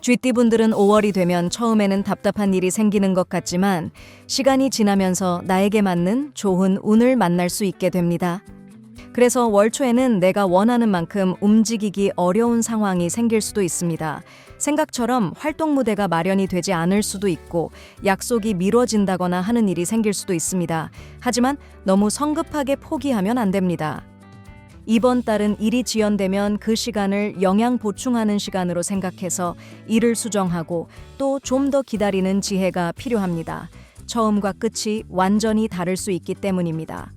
쥐띠분들은 5월이 되면 처음에는 답답한 일이 생기는 것 같지만 시간이 지나면서 나에게 맞는 좋은 운을 만날 수 있게 됩니다. 그래서 월 초에는 내가 원하는 만큼 움직이기 어려운 상황이 생길 수도 있습니다. 생각처럼 활동 무대가 마련이 되지 않을 수도 있고 약속이 미뤄진다거나 하는 일이 생길 수도 있습니다. 하지만 너무 성급하게 포기하면 안 됩니다. 이번 달은 일이 지연되면 그 시간을 영양 보충하는 시간으로 생각해서 일을 수정하고 또 좀 더 기다리는 지혜가 필요합니다. 처음과 끝이 완전히 다를 수 있기 때문입니다.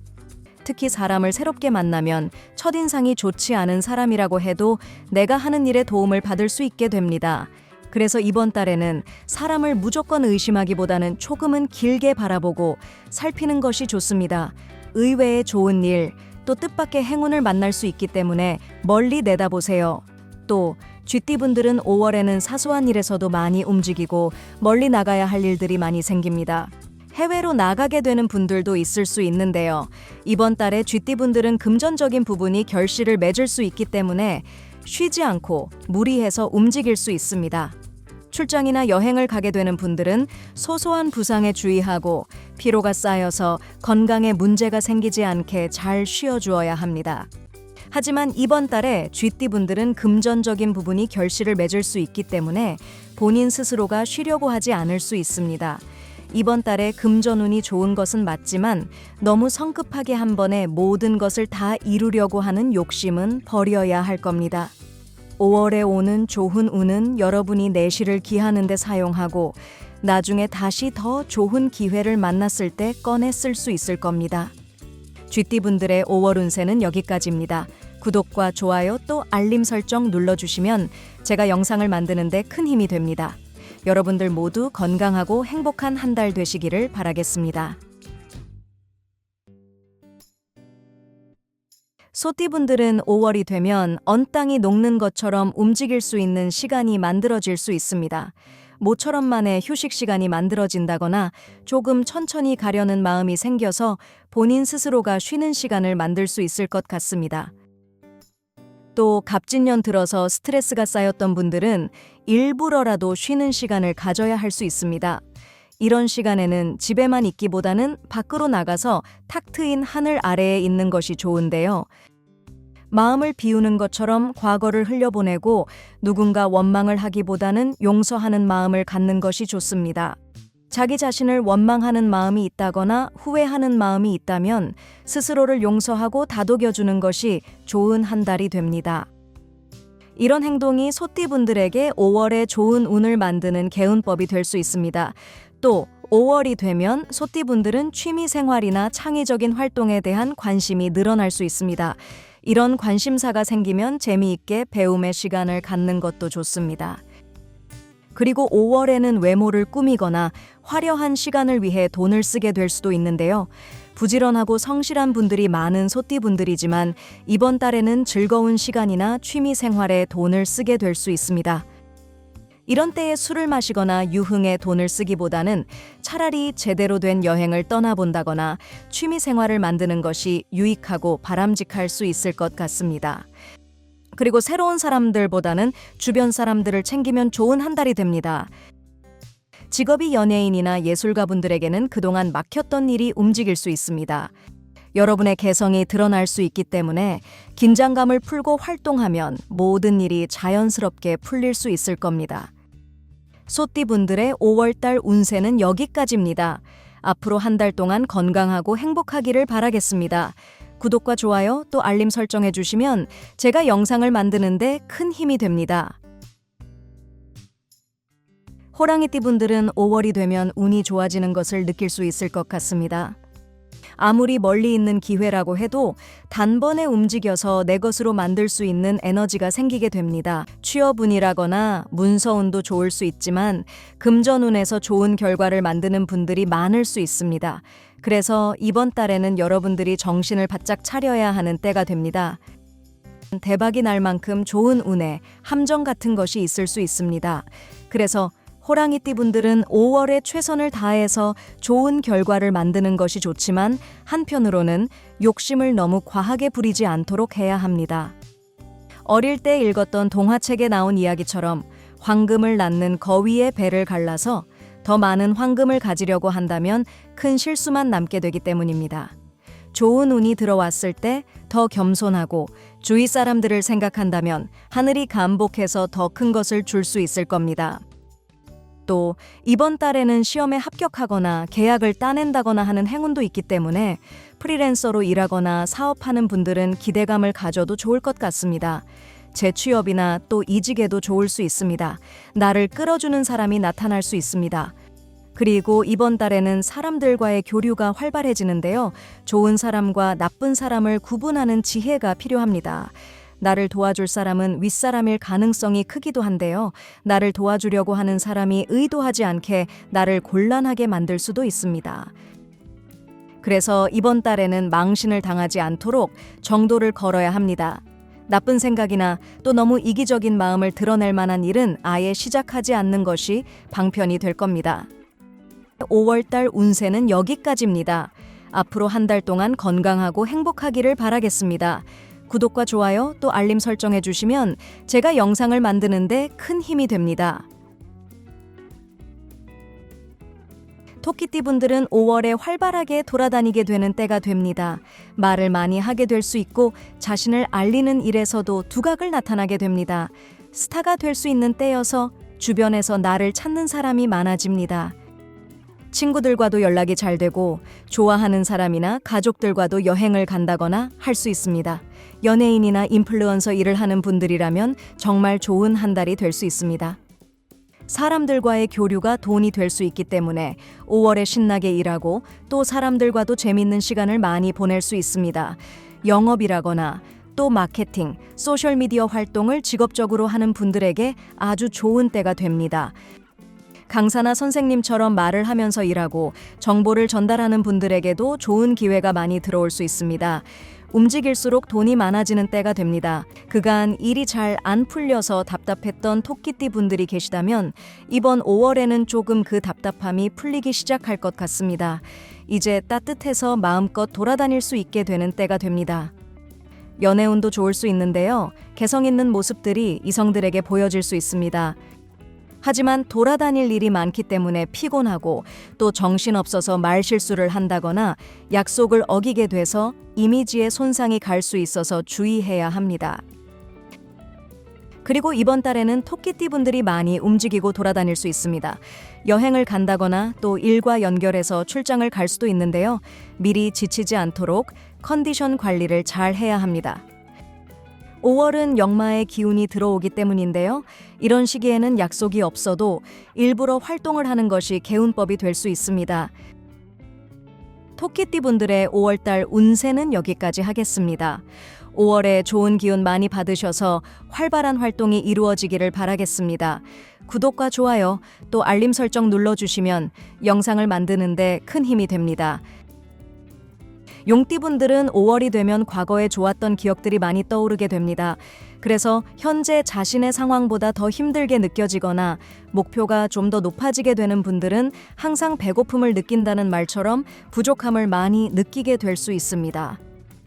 특히 사람을 새롭게 만나면 첫인상이 좋지 않은 사람이라고 해도 내가 하는 일에 도움을 받을 수 있게 됩니다. 그래서 이번 달에는 사람을 무조건 의심하기보다는 조금은 길게 바라보고 살피는 것이 좋습니다. 의외의 좋은 일, 또 뜻밖의 행운을 만날 수 있기 때문에 멀리 내다보세요. 또 쥐띠분들은 5월에는 사소한 일에서도 많이 움직이고 멀리 나가야 할 일들이 많이 생깁니다. 해외로 나가게 되는 분들도 있을 수 있는데요. 이번 달에 쥐띠분들은 금전적인 부분이 결실을 맺을 수 있기 때문에 쉬지 않고 무리해서 움직일 수 있습니다. 출장이나 여행을 가게 되는 분들은 소소한 부상에 주의하고 피로가 쌓여서 건강에 문제가 생기지 않게 잘 쉬어 주어야 합니다. 하지만 이번 달에 쥐띠분들은 금전적인 부분이 결실을 맺을 수 있기 때문에 본인 스스로가 쉬려고 하지 않을 수 있습니다. 이번 달에 금전운이 좋은 것은 맞지만 너무 성급하게 한 번에 모든 것을 다 이루려고 하는 욕심은 버려야 할 겁니다. 5월에 오는 좋은 운은 여러분이 내실을 기하는 데 사용하고 나중에 다시 더 좋은 기회를 만났을 때 꺼내 쓸 수 있을 겁니다. 쥐띠분들의 5월 운세는 여기까지입니다. 구독과 좋아요 또 알림 설정 눌러주시면 제가 영상을 만드는데 큰 힘이 됩니다. 여러분들 모두 건강하고 행복한 한 달 되시기를 바라겠습니다. 소띠분들은 5월이 되면 언 땅이 녹는 것처럼 움직일 수 있는 시간이 만들어질 수 있습니다. 모처럼만의 휴식 시간이 만들어진다거나 조금 천천히 가려는 마음이 생겨서 본인 스스로가 쉬는 시간을 만들 수 있을 것 같습니다. 또 갑진년 들어서 스트레스가 쌓였던 분들은 일부러라도 쉬는 시간을 가져야 할 수 있습니다. 이런 시간에는 집에만 있기보다는 밖으로 나가서 탁 트인 하늘 아래에 있는 것이 좋은데요. 마음을 비우는 것처럼 과거를 흘려보내고 누군가 원망을 하기보다는 용서하는 마음을 갖는 것이 좋습니다. 자기 자신을 원망하는 마음이 있다거나 후회하는 마음이 있다면 스스로를 용서하고 다독여주는 것이 좋은 한 달이 됩니다. 이런 행동이 소띠분들에게 5월에 좋은 운을 만드는 개운법이 될 수 있습니다. 또 5월이 되면 소띠분들은 취미 생활이나 창의적인 활동에 대한 관심이 늘어날 수 있습니다. 이런 관심사가 생기면 재미있게 배움의 시간을 갖는 것도 좋습니다. 그리고 5월에는 외모를 꾸미거나 화려한 시간을 위해 돈을 쓰게 될 수도 있는데요. 부지런하고 성실한 분들이 많은 소띠분들이지만 이번 달에는 즐거운 시간이나 취미 생활에 돈을 쓰게 될 수 있습니다. 이런 때에 술을 마시거나 유흥에 돈을 쓰기보다는 차라리 제대로 된 여행을 떠나본다거나 취미 생활을 만드는 것이 유익하고 바람직할 수 있을 것 같습니다. 그리고 새로운 사람들보다는 주변 사람들을 챙기면 좋은 한 달이 됩니다. 직업이 연예인이나 예술가분들에게는 그동안 막혔던 일이 움직일 수 있습니다. 여러분의 개성이 드러날 수 있기 때문에 긴장감을 풀고 활동하면 모든 일이 자연스럽게 풀릴 수 있을 겁니다. 소띠분들의 5월달 운세는 여기까지입니다. 앞으로 한 달 동안 건강하고 행복하기를 바라겠습니다. 구독과 좋아요 또 알림 설정해 주시면 제가 영상을 만드는데 큰 힘이 됩니다. 호랑이띠 분들은 5월이 되면 운이 좋아지는 것을 느낄 수 있을 것 같습니다. 아무리 멀리 있는 기회라고 해도 단번에 움직여서 내 것으로 만들 수 있는 에너지가 생기게 됩니다. 취업운이라거나 문서운도 좋을 수 있지만 금전운에서 좋은 결과를 만드는 분들이 많을 수 있습니다. 그래서 이번 달에는 여러분들이 정신을 바짝 차려야 하는 때가 됩니다. 대박이 날 만큼 좋은 운에 함정 같은 것이 있을 수 있습니다. 그래서 호랑이띠 분들은 5월에 최선을 다해서 좋은 결과를 만드는 것이 좋지만 한편으로는 욕심을 너무 과하게 부리지 않도록 해야 합니다. 어릴 때 읽었던 동화책에 나온 이야기처럼 황금을 낳는 거위의 배를 갈라서 더 많은 황금을 가지려고 한다면 큰 실수만 남게 되기 때문입니다. 좋은 운이 들어왔을 때 더 겸손하고 주위 사람들을 생각한다면 하늘이 감복해서 더 큰 것을 줄 수 있을 겁니다. 또 이번 달에는 시험에 합격하거나 계약을 따낸다거나 하는 행운도 있기 때문에 프리랜서로 일하거나 사업하는 분들은 기대감을 가져도 좋을 것 같습니다. 재취업이나 또 이직에도 좋을 수 있습니다. 나를 끌어주는 사람이 나타날 수 있습니다. 그리고 이번 달에는 사람들과의 교류가 활발해지는데요. 좋은 사람과 나쁜 사람을 구분하는 지혜가 필요합니다. 나를 도와줄 사람은 윗사람일 가능성이 크기도 한데요. 나를 도와주려고 하는 사람이 의도하지 않게 나를 곤란하게 만들 수도 있습니다. 그래서 이번 달에는 망신을 당하지 않도록 정도를 걸어야 합니다. 나쁜 생각이나 또 너무 이기적인 마음을 드러낼 만한 일은 아예 시작하지 않는 것이 방편이 될 겁니다. 5월달 운세는 여기까지입니다. 앞으로 한 달 동안 건강하고 행복하기를 바라겠습니다. 구독과 좋아요 또 알림 설정해 주시면 제가 영상을 만드는데 큰 힘이 됩니다. 토끼띠 분들은 5월에 활발하게 돌아다니게 되는 때가 됩니다. 말을 많이 하게 될 수 있고 자신을 알리는 일에서도 두각을 나타나게 됩니다. 스타가 될 수 있는 때여서 주변에서 나를 찾는 사람이 많아집니다. 친구들과도 연락이 잘 되고 좋아하는 사람이나 가족들과도 여행을 간다거나 할 수 있습니다. 연예인이나 인플루언서 일을 하는 분들이라면 정말 좋은 한 달이 될 수 있습니다. 사람들과의 교류가 돈이 될 수 있기 때문에 5월에 신나게 일하고 또 사람들과도 재밌는 시간을 많이 보낼 수 있습니다. 영업이라거나 또 마케팅, 소셜미디어 활동을 직업적으로 하는 분들에게 아주 좋은 때가 됩니다. 강사나 선생님처럼 말을 하면서 일하고 정보를 전달하는 분들에게도 좋은 기회가 많이 들어올 수 있습니다. 움직일수록 돈이 많아지는 때가 됩니다. 그간 일이 잘 안 풀려서 답답했던 토끼띠 분들이 계시다면 이번 5월에는 조금 그 답답함이 풀리기 시작할 것 같습니다. 이제 따뜻해서 마음껏 돌아다닐 수 있게 되는 때가 됩니다. 연애운도 좋을 수 있는데요. 개성 있는 모습들이 이성들에게 보여질 수 있습니다. 하지만 돌아다닐 일이 많기 때문에 피곤하고 또 정신없어서 말실수를 한다거나 약속을 어기게 돼서 이미지에 손상이 갈 수 있어서 주의해야 합니다. 그리고 이번 달에는 토끼띠 분들이 많이 움직이고 돌아다닐 수 있습니다. 여행을 간다거나 또 일과 연결해서 출장을 갈 수도 있는데요. 미리 지치지 않도록 컨디션 관리를 잘 해야 합니다. 5월은 역마의 기운이 들어오기 때문인데요. 이런 시기에는 약속이 없어도 일부러 활동을 하는 것이 개운법이 될 수 있습니다. 토끼띠 분들의 5월달 운세는 여기까지 하겠습니다. 5월에 좋은 기운 많이 받으셔서 활발한 활동이 이루어지기를 바라겠습니다. 구독과 좋아요 또 알림 설정 눌러주시면 영상을 만드는데 큰 힘이 됩니다. 용띠분들은 5월이 되면 과거에 좋았던 기억들이 많이 떠오르게 됩니다. 그래서 현재 자신의 상황보다 더 힘들게 느껴지거나 목표가 좀 더 높아지게 되는 분들은 항상 배고픔을 느낀다는 말처럼 부족함을 많이 느끼게 될 수 있습니다.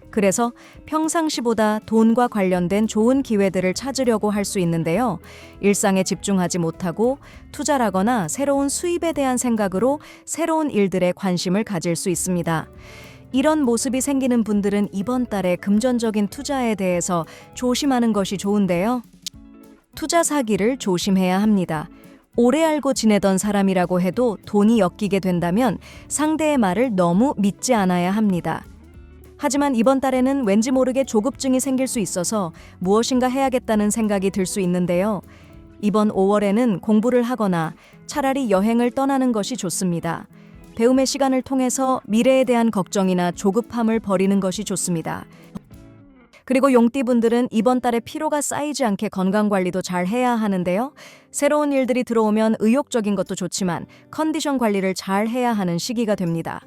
그래서 평상시보다 돈과 관련된 좋은 기회들을 찾으려고 할 수 있는데요. 일상에 집중하지 못하고 투자라거나 새로운 수입에 대한 생각으로 새로운 일들에 관심을 가질 수 있습니다. 이런 모습이 생기는 분들은 이번 달에 금전적인 투자에 대해서 조심하는 것이 좋은데요. 투자 사기를 조심해야 합니다. 오래 알고 지내던 사람이라고 해도 돈이 엮이게 된다면 상대의 말을 너무 믿지 않아야 합니다. 하지만 이번 달에는 왠지 모르게 조급증이 생길 수 있어서 무엇인가 해야겠다는 생각이 들 수 있는데요. 이번 5월에는 공부를 하거나 차라리 여행을 떠나는 것이 좋습니다. 배움의 시간을 통해서 미래에 대한 걱정이나 조급함을 버리는 것이 좋습니다. 그리고 용띠분들은 이번 달에 피로가 쌓이지 않게 건강 관리도 잘 해야 하는데요. 새로운 일들이 들어오면 의욕적인 것도 좋지만 컨디션 관리를 잘 해야 하는 시기가 됩니다.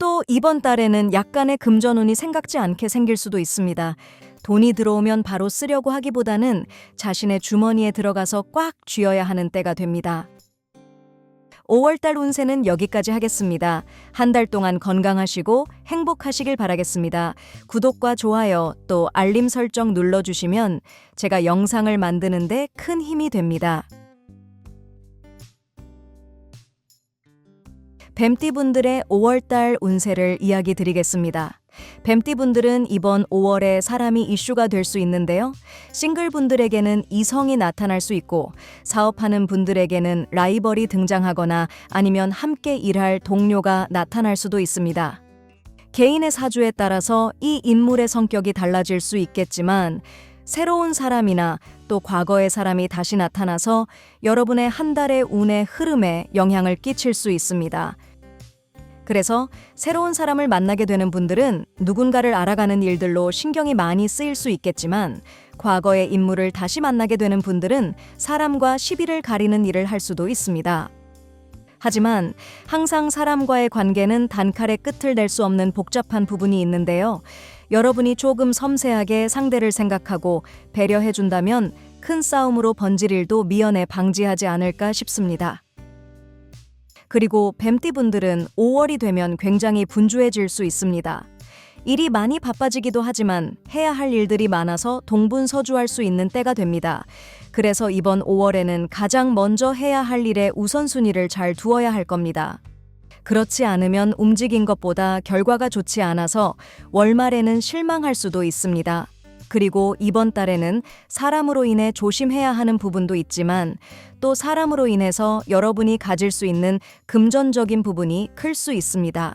또 이번 달에는 약간의 금전운이 생각지 않게 생길 수도 있습니다. 돈이 들어오면 바로 쓰려고 하기보다는 자신의 주머니에 들어가서 꽉 쥐어야 하는 때가 됩니다. 5월달 운세는 여기까지 하겠습니다. 한 달 동안 건강하시고 행복하시길 바라겠습니다. 구독과 좋아요 또 알림 설정 눌러주시면 제가 영상을 만드는데 큰 힘이 됩니다. 뱀띠분들의 5월달 운세를 이야기 드리겠습니다. 뱀띠분들은 이번 5월에 사람이 이슈가 될 수 있는데요. 싱글분들에게는 이성이 나타날 수 있고, 사업하는 분들에게는 라이벌이 등장하거나 아니면 함께 일할 동료가 나타날 수도 있습니다. 개인의 사주에 따라서 이 인물의 성격이 달라질 수 있겠지만, 새로운 사람이나 또 과거의 사람이 다시 나타나서 여러분의 한 달의 운의 흐름에 영향을 끼칠 수 있습니다. 그래서 새로운 사람을 만나게 되는 분들은 누군가를 알아가는 일들로 신경이 많이 쓰일 수 있겠지만 과거의 인물을 다시 만나게 되는 분들은 사람과 시비를 가리는 일을 할 수도 있습니다. 하지만 항상 사람과의 관계는 단칼에 끝을 낼 수 없는 복잡한 부분이 있는데요. 여러분이 조금 섬세하게 상대를 생각하고 배려해 준다면 큰 싸움으로 번질 일도 미연에 방지하지 않을까 싶습니다. 그리고 뱀띠분들은 5월이 되면 굉장히 분주해질 수 있습니다. 일이 많이 바빠지기도 하지만 해야 할 일들이 많아서 동분서주할 수 있는 때가 됩니다. 그래서 이번 5월에는 가장 먼저 해야 할 일의 우선순위를 잘 두어야 할 겁니다. 그렇지 않으면 움직인 것보다 결과가 좋지 않아서 월말에는 실망할 수도 있습니다. 그리고 이번 달에는 사람으로 인해 조심해야 하는 부분도 있지만 또 사람으로 인해서 여러분이 가질 수 있는 금전적인 부분이 클 수 있습니다.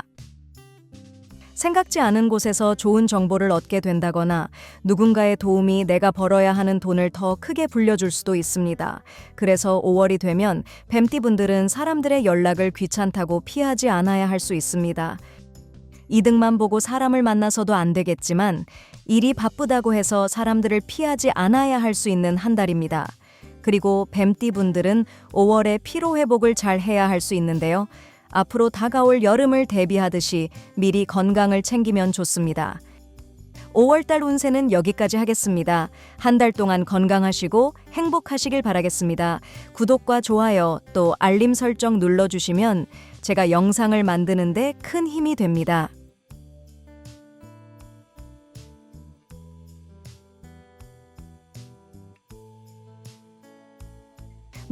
생각지 않은 곳에서 좋은 정보를 얻게 된다거나 누군가의 도움이 내가 벌어야 하는 돈을 더 크게 불려줄 수도 있습니다. 그래서 5월이 되면 뱀띠분들은 사람들의 연락을 귀찮다고 피하지 않아야 할 수 있습니다. 이득만 보고 사람을 만나서도 안 되겠지만 일이 바쁘다고 해서 사람들을 피하지 않아야 할 수 있는 한 달입니다. 그리고 뱀띠 분들은 5월에 피로 회복을 잘 해야 할 수 있는데요. 앞으로 다가올 여름을 대비하듯이 미리 건강을 챙기면 좋습니다. 5월달 운세는 여기까지 하겠습니다. 한 달 동안 건강하시고 행복하시길 바라겠습니다. 구독과 좋아요 또 알림 설정 눌러주시면 제가 영상을 만드는데 큰 힘이 됩니다.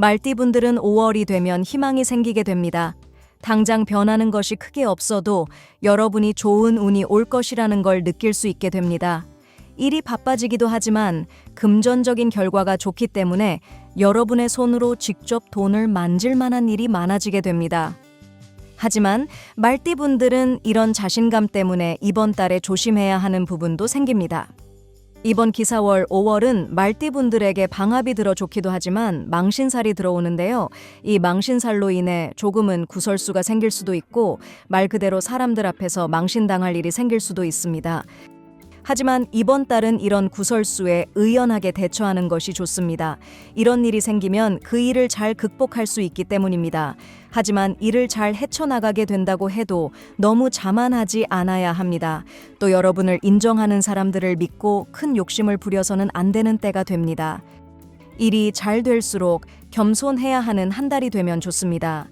말띠분들은 5월이 되면 희망이 생기게 됩니다. 당장 변하는 것이 크게 없어도 여러분이 좋은 운이 올 것이라는 걸 느낄 수 있게 됩니다. 일이 바빠지기도 하지만 금전적인 결과가 좋기 때문에 여러분의 손으로 직접 돈을 만질 만한 일이 많아지게 됩니다. 하지만 말띠분들은 이런 자신감 때문에 이번 달에 조심해야 하는 부분도 생깁니다. 이번 기사월 5월은 말띠분들에게 방압이 들어 좋기도 하지만 망신살이 들어오는데요. 이 망신살로 인해 조금은 구설수가 생길 수도 있고 말 그대로 사람들 앞에서 망신당할 일이 생길 수도 있습니다. 하지만 이번 달은 이런 구설수에 의연하게 대처하는 것이 좋습니다. 이런 일이 생기면 그 일을 잘 극복할 수 있기 때문입니다. 하지만 이를 잘 헤쳐나가게 된다고 해도 너무 자만하지 않아야 합니다. 또 여러분을 인정하는 사람들을 믿고 큰 욕심을 부려서는 안 되는 때가 됩니다. 일이 잘 될수록 겸손해야 하는 한 달이 되면 좋습니다.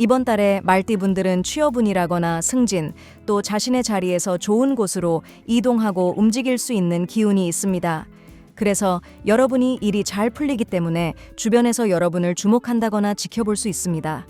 이번 달에 말띠분들은 취업운이라거나 승진, 또 자신의 자리에서 좋은 곳으로 이동하고 움직일 수 있는 기운이 있습니다. 그래서 여러분이 일이 잘 풀리기 때문에 주변에서 여러분을 주목한다거나 지켜볼 수 있습니다.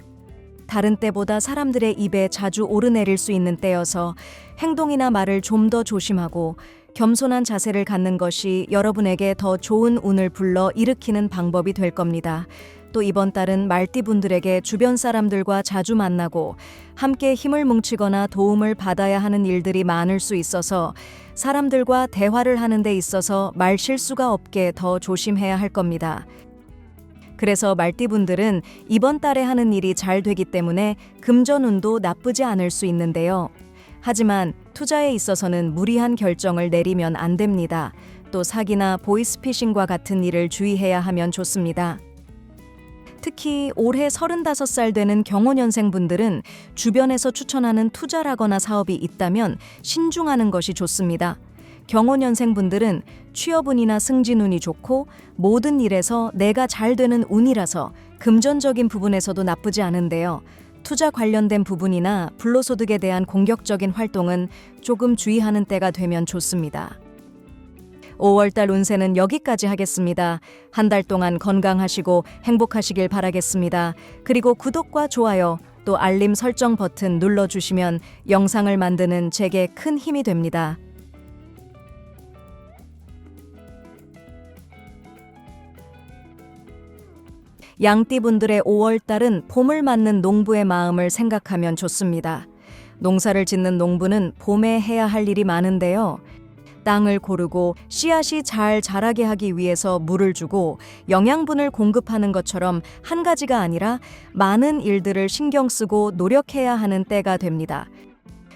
다른 때보다 사람들의 입에 자주 오르내릴 수 있는 때여서 행동이나 말을 좀 더 조심하고 겸손한 자세를 갖는 것이 여러분에게 더 좋은 운을 불러 일으키는 방법이 될 겁니다. 또 이번 달은 말띠분들에게 주변 사람들과 자주 만나고 함께 힘을 뭉치거나 도움을 받아야 하는 일들이 많을 수 있어서 사람들과 대화를 하는 데 있어서 말 실수가 없게 더 조심해야 할 겁니다. 그래서 말띠분들은 이번 달에 하는 일이 잘 되기 때문에 금전운도 나쁘지 않을 수 있는데요. 하지만 투자에 있어서는 무리한 결정을 내리면 안 됩니다. 또 사기나 보이스피싱과 같은 일을 주의해야 하면 좋습니다. 특히 올해 35살 되는 경호년생 분들은 주변에서 추천하는 투자라거나 사업이 있다면 신중하는 것이 좋습니다. 경호년생 분들은 취업운이나 승진운이 좋고 모든 일에서 내가 잘 되는 운이라서 금전적인 부분에서도 나쁘지 않은데요. 투자 관련된 부분이나 불로소득에 대한 공격적인 활동은 조금 주의하는 때가 되면 좋습니다. 5월달 운세는 여기까지 하겠습니다. 한 달 동안 건강하시고 행복하시길 바라겠습니다. 그리고 구독과 좋아요, 또 알림 설정 버튼 눌러주시면 영상을 만드는 제게 큰 힘이 됩니다. 양띠분들의 5월달은 봄을 맞는 농부의 마음을 생각하면 좋습니다. 농사를 짓는 농부는 봄에 해야 할 일이 많은데요. 땅을 고르고 씨앗이 잘 자라게 하기 위해서 물을 주고 영양분을 공급하는 것처럼 한 가지가 아니라 많은 일들을 신경 쓰고 노력해야 하는 때가 됩니다.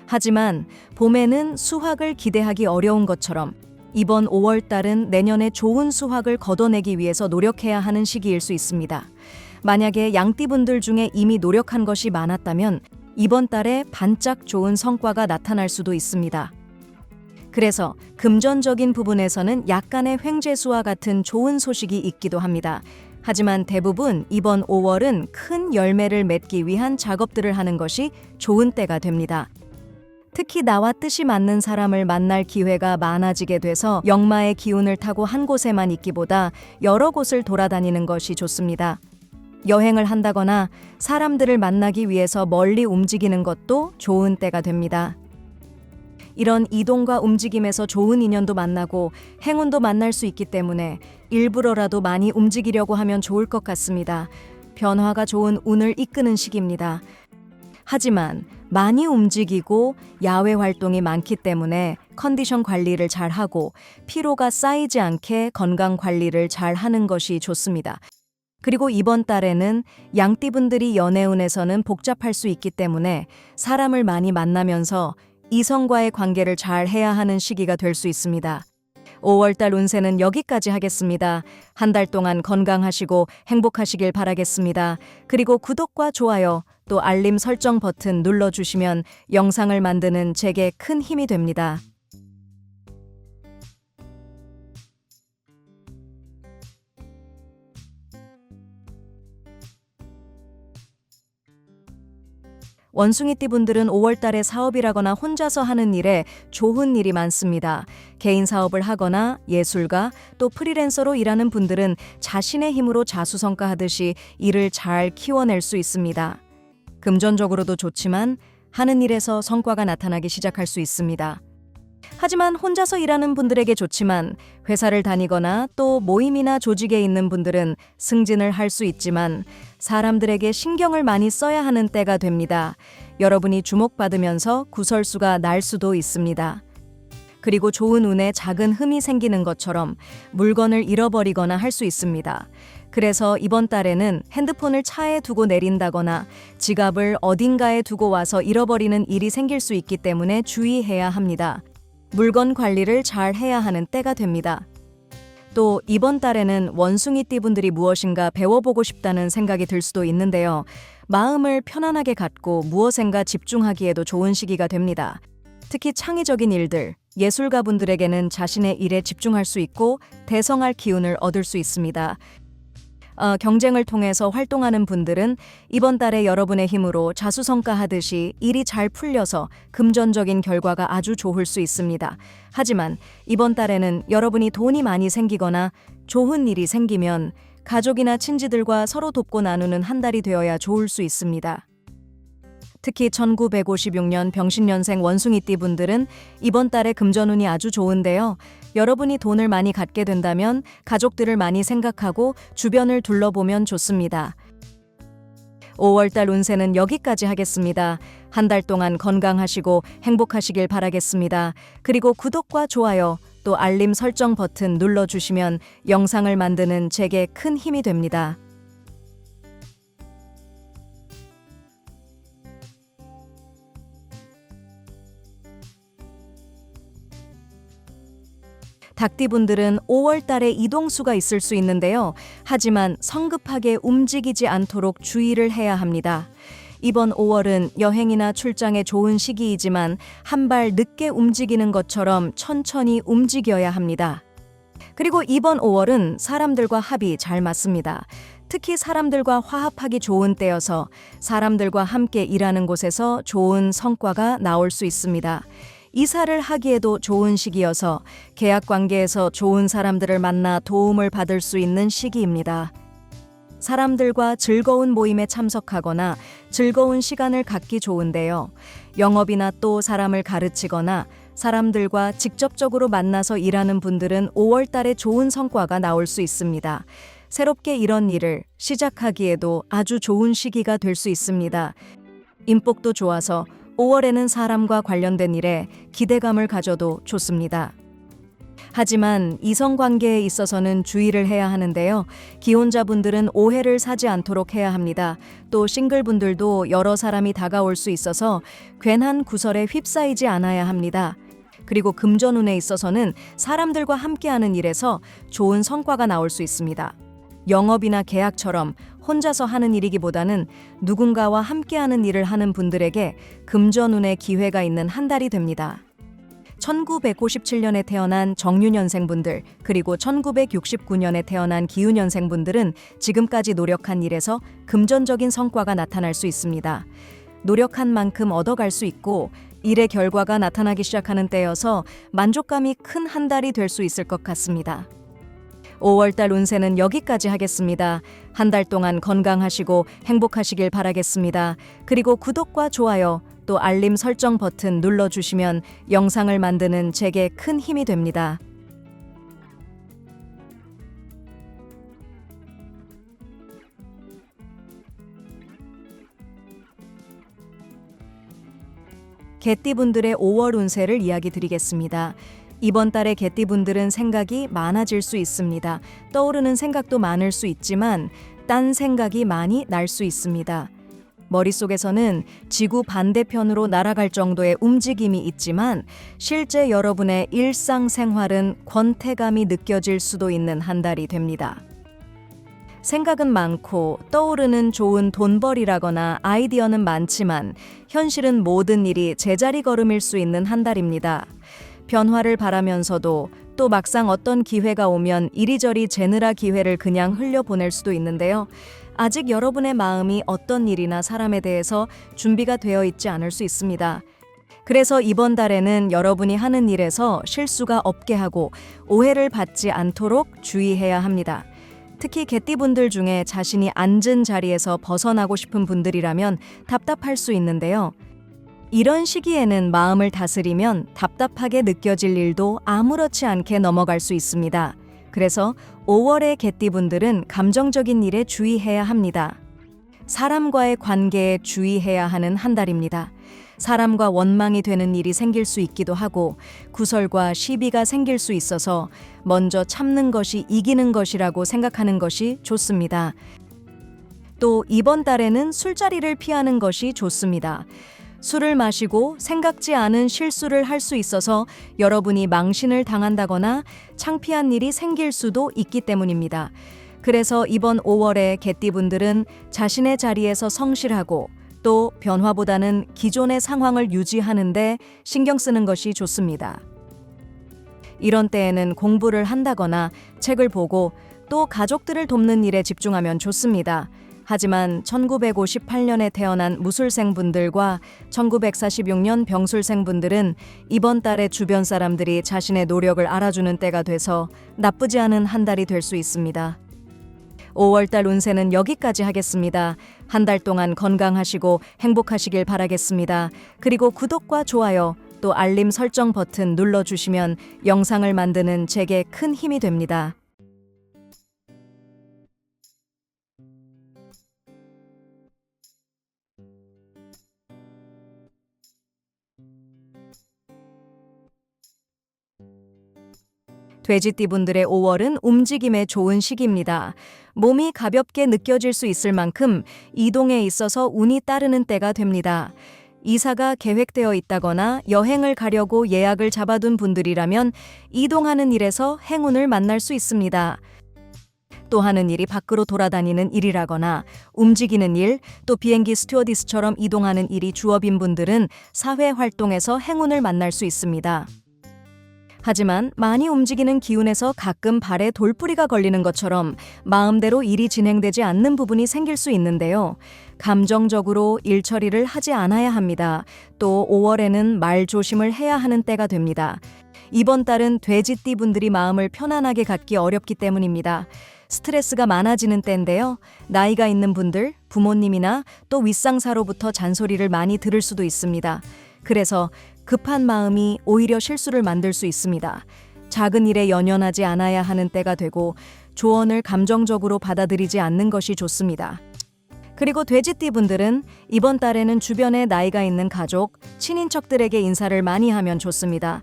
하지만 봄에는 수확을 기대하기 어려운 것처럼 이번 5월 달은 내년에 좋은 수확을 거둬내기 위해서 노력해야 하는 시기일 수 있습니다. 만약에 양띠분들 중에 이미 노력한 것이 많았다면 이번 달에 반짝 좋은 성과가 나타날 수도 있습니다. 그래서 금전적인 부분에서는 약간의 횡재수와 같은 좋은 소식이 있기도 합니다. 하지만 대부분 이번 5월은 큰 열매를 맺기 위한 작업들을 하는 것이 좋은 때가 됩니다. 특히 나와 뜻이 맞는 사람을 만날 기회가 많아지게 돼서 역마의 기운을 타고 한 곳에만 있기보다 여러 곳을 돌아다니는 것이 좋습니다. 여행을 한다거나 사람들을 만나기 위해서 멀리 움직이는 것도 좋은 때가 됩니다. 이런 이동과 움직임에서 좋은 인연도 만나고 행운도 만날 수 있기 때문에 일부러라도 많이 움직이려고 하면 좋을 것 같습니다. 변화가 좋은 운을 이끄는 시기입니다. 하지만 많이 움직이고 야외 활동이 많기 때문에 컨디션 관리를 잘 하고 피로가 쌓이지 않게 건강 관리를 잘 하는 것이 좋습니다. 그리고 이번 달에는 양띠분들이 연애운에서는 복잡할 수 있기 때문에 사람을 많이 만나면서 이성과의 관계를 잘 해야 하는 시기가 될 수 있습니다. 5월달 운세는 여기까지 하겠습니다. 한 달 동안 건강하시고 행복하시길 바라겠습니다. 그리고 구독과 좋아요, 또 알림 설정 버튼 눌러주시면 영상을 만드는 제게 큰 힘이 됩니다. 원숭이띠 분들은 5월 달에 사업이라거나 혼자서 하는 일에 좋은 일이 많습니다. 개인 사업을 하거나 예술가 또 프리랜서로 일하는 분들은 자신의 힘으로 자수성가하듯이 일을 잘 키워낼 수 있습니다. 금전적으로도 좋지만 하는 일에서 성과가 나타나기 시작할 수 있습니다. 하지만 혼자서 일하는 분들에게 좋지만 회사를 다니거나 또 모임이나 조직에 있는 분들은 승진을 할 수 있지만 사람들에게 신경을 많이 써야 하는 때가 됩니다. 여러분이 주목받으면서 구설수가 날 수도 있습니다. 그리고 좋은 운에 작은 흠이 생기는 것처럼 물건을 잃어버리거나 할 수 있습니다. 그래서 이번 달에는 핸드폰을 차에 두고 내린다거나 지갑을 어딘가에 두고 와서 잃어버리는 일이 생길 수 있기 때문에 주의해야 합니다. 물건 관리를 잘 해야 하는 때가 됩니다. 또 이번 달에는 원숭이 띠 분들이 무엇인가 배워보고 싶다는 생각이 들 수도 있는데요. 마음을 편안하게 갖고 무엇인가 집중하기에도 좋은 시기가 됩니다. 특히 창의적인 일들, 예술가 분들에게는 자신의 일에 집중할 수 있고 대성할 기운을 얻을 수 있습니다. 어, 경쟁을 통해서 활동하는 분들은 이번 달에 여러분의 힘으로 자수성가하듯이 일이 잘 풀려서 금전적인 결과가 아주 좋을 수 있습니다. 하지만 이번 달에는 여러분이 돈이 많이 생기거나 좋은 일이 생기면 가족이나 친지들과 서로 돕고 나누는 한 달이 되어야 좋을 수 있습니다. 특히 1956년 병신년생 원숭이띠 분들은 이번 달에 금전운이 아주 좋은데요. 여러분이 돈을 많이 갖게 된다면 가족들을 많이 생각하고 주변을 둘러보면 좋습니다. 5월달 운세는 여기까지 하겠습니다. 한 달 동안 건강하시고 행복하시길 바라겠습니다. 그리고 구독과 좋아요, 또 알림 설정 버튼 눌러주시면 영상을 만드는 제게 큰 힘이 됩니다. 닭띠분들은 5월 달에 이동수가 있을 수 있는데요. 하지만 성급하게 움직이지 않도록 주의를 해야 합니다. 이번 5월은 여행이나 출장에 좋은 시기이지만 한 발 늦게 움직이는 것처럼 천천히 움직여야 합니다. 그리고 이번 5월은 사람들과 합이 잘 맞습니다. 특히 사람들과 화합하기 좋은 때여서 사람들과 함께 일하는 곳에서 좋은 성과가 나올 수 있습니다. 이사를 하기에도 좋은 시기여서 계약 관계에서 좋은 사람들을 만나 도움을 받을 수 있는 시기입니다. 사람들과 즐거운 모임에 참석하거나 즐거운 시간을 갖기 좋은데요. 영업이나 또 사람을 가르치거나 사람들과 직접적으로 만나서 일하는 분들은 5월 달에 좋은 성과가 나올 수 있습니다. 새롭게 이런 일을 시작하기에도 아주 좋은 시기가 될 수 있습니다. 인복도 좋아서 5월에는 사람과 관련된 일에 기대감을 가져도 좋습니다. 하지만 이성 관계에 있어서는 주의를 해야 하는데요. 기혼자분들은 오해를 사지 않도록 해야 합니다. 또 싱글분들도 여러 사람이 다가올 수 있어서 괜한 구설에 휩싸이지 않아야 합니다. 그리고 금전운에 있어서는 사람들과 함께하는 일에서 좋은 성과가 나올 수 있습니다. 영업이나 계약처럼 혼자서 하는 일이기보다는 누군가와 함께하는 일을 하는 분들에게 금전운의 기회가 있는 한 달이 됩니다. 1957년에 태어난 정유년생분들 그리고 1969년에 태어난 기후년생분들은 지금까지 노력한 일에서 금전적인 성과가 나타날 수 있습니다. 노력한 만큼 얻어갈 수 있고 일의 결과가 나타나기 시작하는 때여서 만족감이 큰 한 달이 될 수 있을 것 같습니다. 5월달 운세는 여기까지 하겠습니다. 한 달 동안 건강하시고 행복하시길 바라겠습니다. 그리고 구독과 좋아요, 또 알림 설정 버튼 눌러주시면 영상을 만드는 제게 큰 힘이 됩니다. 개띠분들의 5월 운세를 이야기 드리겠습니다. 이번 달에 개띠분들은 생각이 많아질 수 있습니다. 떠오르는 생각도 많을 수 있지만 딴 생각이 많이 날 수 있습니다. 머릿속에서는 지구 반대편으로 날아갈 정도의 움직임이 있지만 실제 여러분의 일상생활은 권태감이 느껴질 수도 있는 한 달이 됩니다. 생각은 많고 떠오르는 좋은 돈벌이라거나 아이디어는 많지만 현실은 모든 일이 제자리 걸음일 수 있는 한 달입니다. 변화를 바라면서도 또 막상 어떤 기회가 오면 이리저리 재느라 기회를 그냥 흘려보낼 수도 있는데요. 아직 여러분의 마음이 어떤 일이나 사람에 대해서 준비가 되어 있지 않을 수 있습니다. 그래서 이번 달에는 여러분이 하는 일에서 실수가 없게 하고 오해를 받지 않도록 주의해야 합니다. 특히 개띠분들 중에 자신이 앉은 자리에서 벗어나고 싶은 분들이라면 답답할 수 있는데요. 이런 시기에는 마음을 다스리면 답답하게 느껴질 일도 아무렇지 않게 넘어갈 수 있습니다. 그래서 5월의 개띠분들은 감정적인 일에 주의해야 합니다. 사람과의 관계에 주의해야 하는 한 달입니다. 사람과 원망이 되는 일이 생길 수 있기도 하고 구설과 시비가 생길 수 있어서 먼저 참는 것이 이기는 것이라고 생각하는 것이 좋습니다. 또 이번 달에는 술자리를 피하는 것이 좋습니다. 술을 마시고 생각지 않은 실수를 할 수 있어서 여러분이 망신을 당한다거나 창피한 일이 생길 수도 있기 때문입니다. 그래서 이번 5월에 개띠분들은 자신의 자리에서 성실하고 또 변화보다는 기존의 상황을 유지하는데 신경 쓰는 것이 좋습니다. 이런 때에는 공부를 한다거나 책을 보고 또 가족들을 돕는 일에 집중하면 좋습니다. 하지만 1958년에 태어난 무술생분들과 1946년 병술생분들은 이번 달에 주변 사람들이 자신의 노력을 알아주는 때가 돼서 나쁘지 않은 한 달이 될 수 있습니다. 5월달 운세는 여기까지 하겠습니다. 한 달 동안 건강하시고 행복하시길 바라겠습니다. 그리고 구독과 좋아요, 또 알림 설정 버튼 눌러주시면 영상을 만드는 제게 큰 힘이 됩니다. 돼지띠분들의 5월은 움직임에 좋은 시기입니다. 몸이 가볍게 느껴질 수 있을 만큼 이동에 있어서 운이 따르는 때가 됩니다. 이사가 계획되어 있다거나 여행을 가려고 예약을 잡아둔 분들이라면 이동하는 일에서 행운을 만날 수 있습니다. 또 하는 일이 밖으로 돌아다니는 일이라거나 움직이는 일, 또 비행기 스튜어디스처럼 이동하는 일이 주업인 분들은 사회 활동에서 행운을 만날 수 있습니다. 하지만 많이 움직이는 기운에서 가끔 발에 돌뿌리가 걸리는 것처럼 마음대로 일이 진행되지 않는 부분이 생길 수 있는데요. 감정적으로 일 처리를 하지 않아야 합니다. 또 5월에는 말 조심을 해야 하는 때가 됩니다. 이번 달은 돼지띠 분들이 마음을 편안하게 갖기 어렵기 때문입니다. 스트레스가 많아지는 때인데요. 나이가 있는 분들, 부모님이나 또 윗상사로부터 잔소리를 많이 들을 수도 있습니다. 그래서 급한 마음이 오히려 실수를 만들 수 있습니다. 작은 일에 연연하지 않아야 하는 때가 되고 조언을 감정적으로 받아들이지 않는 것이 좋습니다. 그리고 돼지띠 분들은 이번 달에는 주변에 나이가 있는 가족, 친인척들에게 인사를 많이 하면 좋습니다.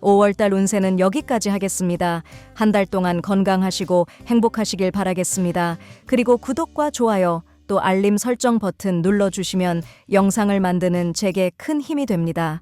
5월달 운세는 여기까지 하겠습니다. 한 달 동안 건강하시고 행복하시길 바라겠습니다. 그리고 구독과 좋아요, 또 알림 설정 버튼 눌러주시면 영상을 만드는 제게 큰 힘이 됩니다.